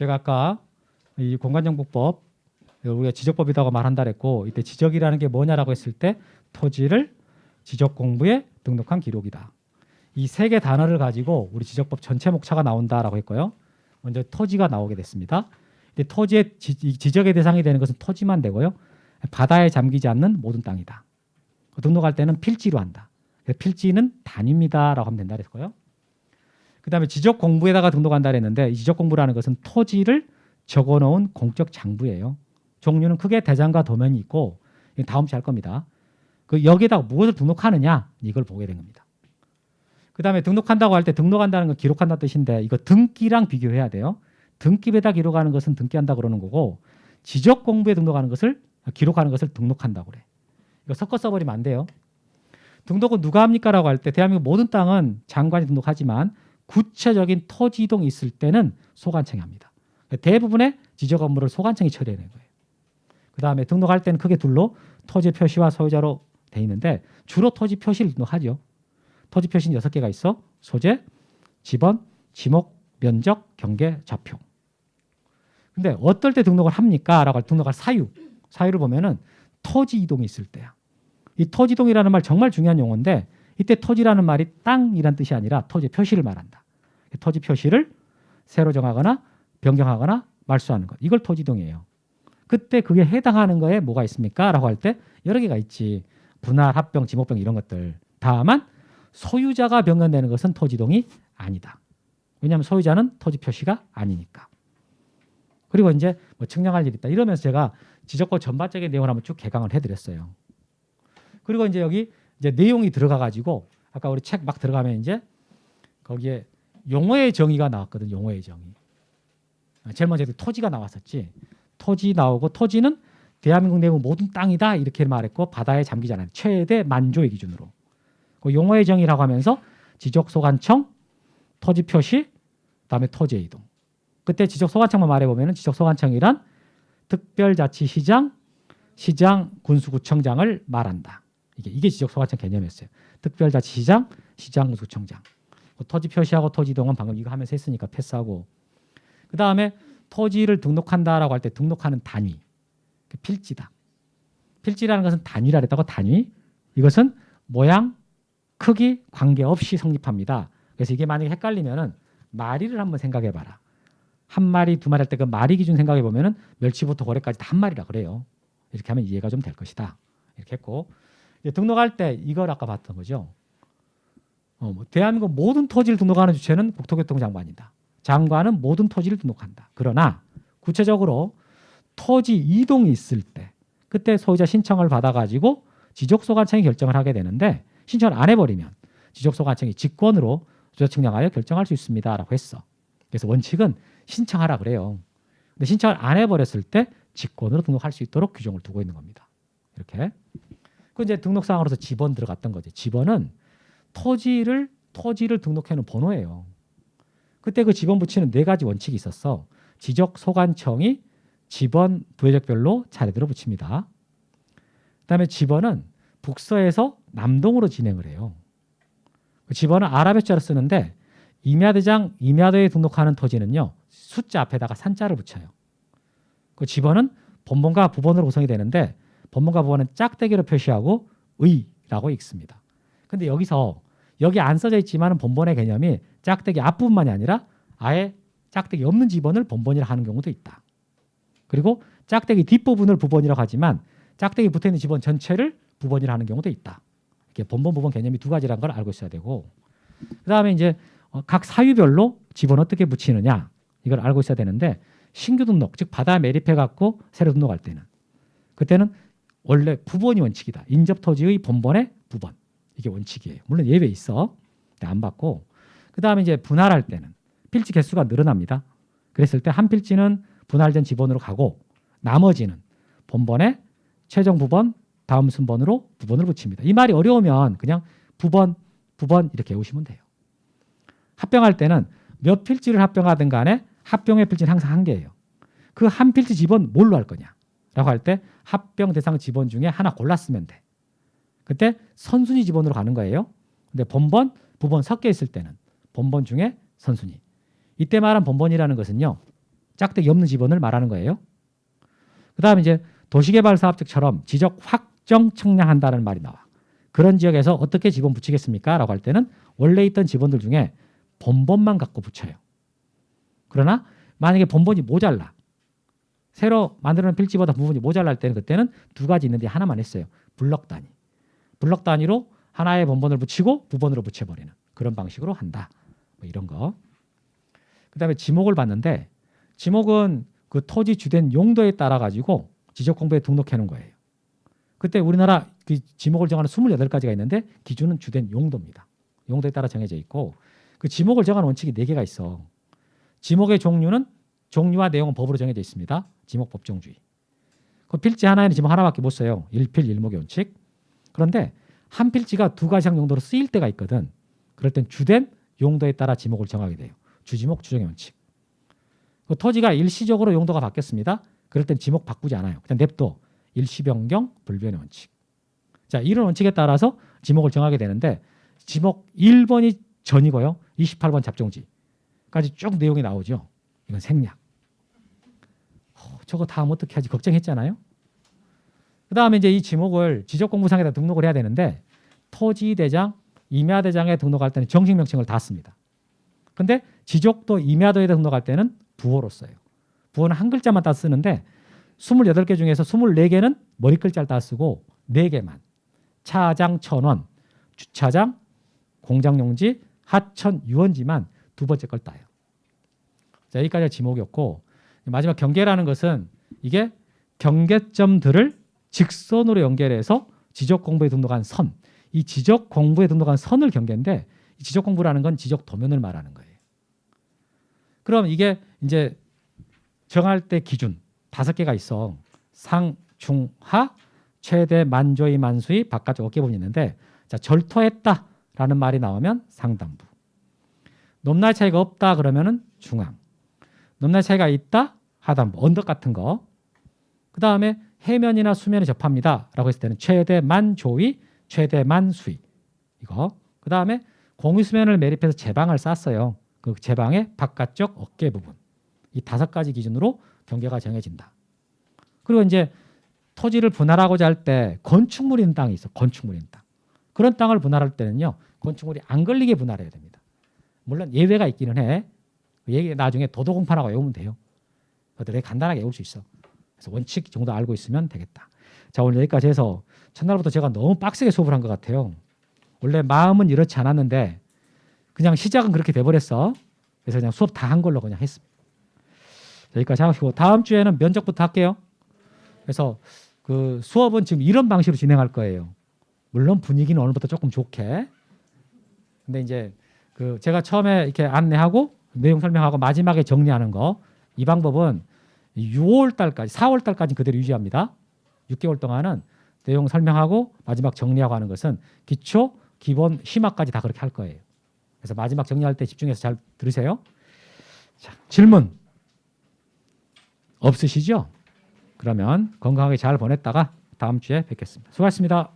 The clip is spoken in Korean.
제가 아까 이 공간정보법 우리가 지적법이라고 말한다 그랬고 이때 지적이라는 게 뭐냐라고 했을 때 토지를 지적 공부에 등록한 기록이다. 이 세 개 단어를 가지고 우리 지적법 전체 목차가 나온다라고 했고요. 먼저 토지가 나오게 됐습니다. 근데 토지의 지, 이 지적의 대상이 되는 것은 토지만 되고요. 바다에 잠기지 않는 모든 땅이다. 등록할 때는 필지로 한다. 필지는 단위입니다라고 하면 된다 그랬고요. 그다음에 지적 공부에다가 등록한다 그랬는데 이 지적 공부라는 것은 토지를 적어놓은 공적 장부예요. 종류는 크게 대장과 도면이 있고 다음 주에 할 겁니다. 그 여기에다가 무엇을 등록하느냐 이걸 보게 된 겁니다. 그 다음에 등록한다고 할 때 등록한다는 건 기록한다 뜻인데 이거 등기랑 비교해야 돼요. 등기에다 기록하는 것은 등기한다 그러는 거고 지적 공부에 등록하는 것을 기록하는 것을 등록한다고 그래. 이거 섞어 써버리면 안 돼요. 등록은 누가 합니까라고 할 때 대한민국 모든 땅은 장관이 등록하지만 구체적인 토지 이동이 있을 때는 소관청이 합니다. 대부분의 지적 업무를 소관청이 처리해내는 거예요. 그 다음에 등록할 때는 크게 둘로 토지 표시와 소유자로 돼 있는데 주로 토지 표시를 등록하죠. 토지 표시는 여섯 개가 있어. 소재, 지번, 지목, 면적, 경계, 좌표. 근데 어떨 때 등록을 합니까? 라고 할 등록할 사유. 사유를 보면은 토지 이동이 있을 때야. 이 토지 이동이라는 말 정말 중요한 용어인데 이때 토지라는 말이 땅이란 뜻이 아니라 토지 표시를 말한다. 토지 표시를 새로 정하거나 변경하거나 말소하는 것. 이걸 토지 이동이에요. 그때 그게 해당하는 거에 뭐가 있습니까? 라고 할 때 여러 개가 있지. 분할, 합병, 지목병 이런 것들. 다만 소유자가 변경되는 것은 토지동이 아니다. 왜냐하면 소유자는 토지 표시가 아니니까. 그리고 이제 뭐 측량할 일 있다. 이러면서 제가 지적법 전반적인 내용을 한번 쭉 개강을 해드렸어요. 그리고 이제 여기 이제 내용이 들어가 가지고 아까 우리 책 막 들어가면 이제 거기에 용어의 정의가 나왔거든. 용어의 정의. 아, 제일 먼저 토지가 나왔었지. 토지 나오고 토지는 대한민국 내부 모든 땅이다 이렇게 말했고 바다에 잠기지 않아요. 최대 만조의 기준으로. 그 용어의 정의라고 하면서 지적소관청, 토지 표시, 그다음에 토지의 이동. 그때 지적소관청만 말해보면 지적소관청이란 특별자치시장, 시장, 군수구청장을 말한다. 이게 이게 지적소관청 개념이었어요. 특별자치시장, 시장, 군수구청장. 그 토지 표시하고 토지 이동은 방금 이거 하면서 했으니까 패스하고. 그 다음에 토지를 등록한다라고 할 때 등록하는 단위, 그 필지다. 필지라는 것은 단위라 그랬다고 단위. 이것은 모양, 크기 관계없이 성립합니다. 그래서 이게 만약에 헷갈리면은 마리를 한번 생각해 봐라. 한 마리, 두 마리 할 때 그 마리 기준 생각해 보면은 멸치부터 고래까지 다 한 마리라 그래요. 이렇게 하면 이해가 좀 될 것이다. 이렇게 했고 등록할 때 이걸 아까 봤던 거죠. 어, 뭐 대한민국 모든 토지를 등록하는 주체는 국토교통장관이다. 장관은 모든 토지를 등록한다. 그러나 구체적으로 토지 이동이 있을 때 그때 소유자 신청을 받아가지고 지적소관청이 결정을 하게 되는데 신청을 안 해버리면 지적소관청이 직권으로 조정측량하여 결정할 수 있습니다라고 했어. 그래서 원칙은 신청하라 그래요. 근데 신청을 안 해버렸을 때 직권으로 등록할 수 있도록 규정을 두고 있는 겁니다. 이렇게. 그 이제 등록 사항으로서 지번 들어갔던 거지. 지번은 토지를 토지를 등록해놓은 번호예요. 그때 그 지번 붙이는 네 가지 원칙이 있었어. 지적 소관청이 지번 부여적별로 차례대로 붙입니다. 그다음에 지번은 북서에서 남동으로 진행을 해요. 그 지번은 아랍어자로 쓰는데 임야대장 임야도에 등록하는 토지는요 숫자 앞에다가 산자를 붙여요. 그 지번은 본본과 부본으로 구성이 되는데 본본과 부본은 짝대기로 표시하고 의라고 읽습니다. 근데 여기서 여기 안 써져 있지만 본본의 개념이 짝대기 앞부분만이 아니라 아예 짝대기 없는 지번을 본본이라 하는 경우도 있다. 그리고 짝대기 뒷부분을 부본이라고 하지만 짝대기 붙어 있는 지번 전체를 부본이라 하는 경우도 있다. 이렇게 본본 부본 개념이 두 가지라는 걸 알고 있어야 되고 그다음에 이제 어, 각 사유별로 지번 어떻게 붙이느냐 이걸 알고 있어야 되는데 신규 등록 즉 바다 매립해 갖고 새로 등록할 때는 그때는 원래 부본이 원칙이다. 인접 토지의 본본의 부본 이게 원칙이에요. 물론 예외 있어. 근데 안 받고 그 다음에 이제 분할할 때는 필지 개수가 늘어납니다. 그랬을 때 한 필지는 분할된 지번으로 가고 나머지는 본본의 최종 부번 다음 순번으로 부번을 붙입니다. 이 말이 어려우면 그냥 부번 부번 이렇게 외우시면 돼요. 합병할 때는 몇 필지를 합병하든 간에 합병의 필지는 항상 한 개예요. 그 한 필지 지번 뭘로 할 거냐? 라고 할 때 합병 대상 지번 중에 하나 골랐으면 돼. 그때 선순위 지번으로 가는 거예요. 근데 본번, 부번 섞여 있을 때는 본번 중에 선순위. 이때 말한 본번이라는 것은요. 짝대기 없는 지번을 말하는 거예요. 그 다음에 이제 도시개발 사업직처럼 지적 확정 측량한다는 말이 나와. 그런 지역에서 어떻게 지번 붙이겠습니까?라고 할 때는 원래 있던 지번들 중에 본본만 갖고 붙여요. 그러나 만약에 본본이 모자라 새로 만드는 필지보다 부분이 모자랄 때는 그때는 두 가지 있는데 하나만 했어요. 블럭 단위. 블럭 단위로 하나의 본본을 붙이고 부본으로 붙여버리는 그런 방식으로 한다. 뭐 이런 거. 그 다음에 지목을 봤는데 지목은 그 토지 주된 용도에 따라 가지고 지적 공부에 등록해 놓은 거예요. 그때 우리나라 그 지목을 정하는 28가지가 있는데 기준은 주된 용도입니다. 용도에 따라 정해져 있고 그 지목을 정하는 원칙이 4개가 있어. 지목의 종류는 종류와 내용은 법으로 정해져 있습니다. 지목 법정주의. 그 필지 하나에는 지목 하나밖에 못 써요. 일필 일목의 원칙. 그런데 한 필지가 두 가지 용도로 쓰일 때가 있거든. 그럴 땐 주된 용도에 따라 지목을 정하게 돼요. 주지목 주정의 원칙. 그 토지가 일시적으로 용도가 바뀌었습니다. 그럴 땐 지목 바꾸지 않아요. 그냥 냅둬. 일시 변경 불변의 원칙. 자, 이런 원칙에 따라서 지목을 정하게 되는데 지목 1번이 전이고요. 28번 잡종지까지 쭉 내용이 나오죠. 이건 생략. 어, 저거 다음 어떻게 하지 걱정했잖아요. 그 다음에 이제 이 지목을 지적공부상에다 등록을 해야 되는데 토지대장, 임야대장에 등록할 때는 정식 명칭을 다 씁니다. 근데 지적도 임야도에 등록할 때는 부호로 써요. 부호는 한 글자만 다 쓰는데 28개 중에서 24개는 머리 글자를 다 쓰고 4개만 차장 천원, 주차장, 공장용지, 하천 유원지만 두 번째 걸 따요. 자, 여기까지가 지목이었고 마지막 경계라는 것은 이게 경계점들을 직선으로 연결해서 지적 공부에 등록한 선. 이 지적 공부에 등록한 선을 경계인데 이 지적 공부라는 건 지적 도면을 말하는 거예요. 그럼 이게 이제 정할 때 기준 다섯 개가 있어. 상, 중, 하, 최대 만조의 만수의 바깥쪽 어깨 부분이 있는데 자, 절토했다라는 말이 나오면 상단부. 높낮이 차이가 없다 그러면은 중앙. 높낮이 차이가 있다 하단부. 언덕 같은 거. 그다음에 해면이나 수면에 접합니다 라고 했을 때는 최대 만조의 최대 만수의 이거. 그 다음에 공유수면을 매립해서 제방을 쌌어요. 그 제방의 바깥쪽 어깨 부분. 이 다섯 가지 기준으로 경계가 정해진다. 그리고 이제 토지를 분할하고자 할 때 건축물 있는 땅이 있어. 건축물 있는 땅. 그런 땅을 분할할 때는요. 건축물이 안 걸리게 분할해야 됩니다. 물론 예외가 있기는 해. 그 나중에 도도공판하고 외우면 돼요. 그것도 되게 간단하게 외울 수 있어. 그래서 원칙 정도 알고 있으면 되겠다. 자 오늘 여기까지 해서 첫날부터 제가 너무 빡세게 수업을 한 것 같아요. 원래 마음은 이렇지 않았는데 그냥 시작은 그렇게 돼버렸어. 그래서 그냥 수업 다 한 걸로 그냥 했습니다. 여기까지 하시고 다음 주에는 면접부터 할게요. 그래서 그 수업은 지금 이런 방식으로 진행할 거예요. 물론 분위기는 오늘부터 조금 좋게. 근데 이제 그 제가 처음에 이렇게 안내하고 내용 설명하고 마지막에 정리하는 거 이 방법은 6월 달까지 4월 달까지 그대로 유지합니다. 6개월 동안은 내용 설명하고 마지막 정리하고 하는 것은 기초, 기본, 심화까지 다 그렇게 할 거예요. 그래서 마지막 정리할 때 집중해서 잘 들으세요. 자, 질문 없으시죠? 그러면 건강하게 잘 보냈다가 다음 주에 뵙겠습니다. 수고하셨습니다.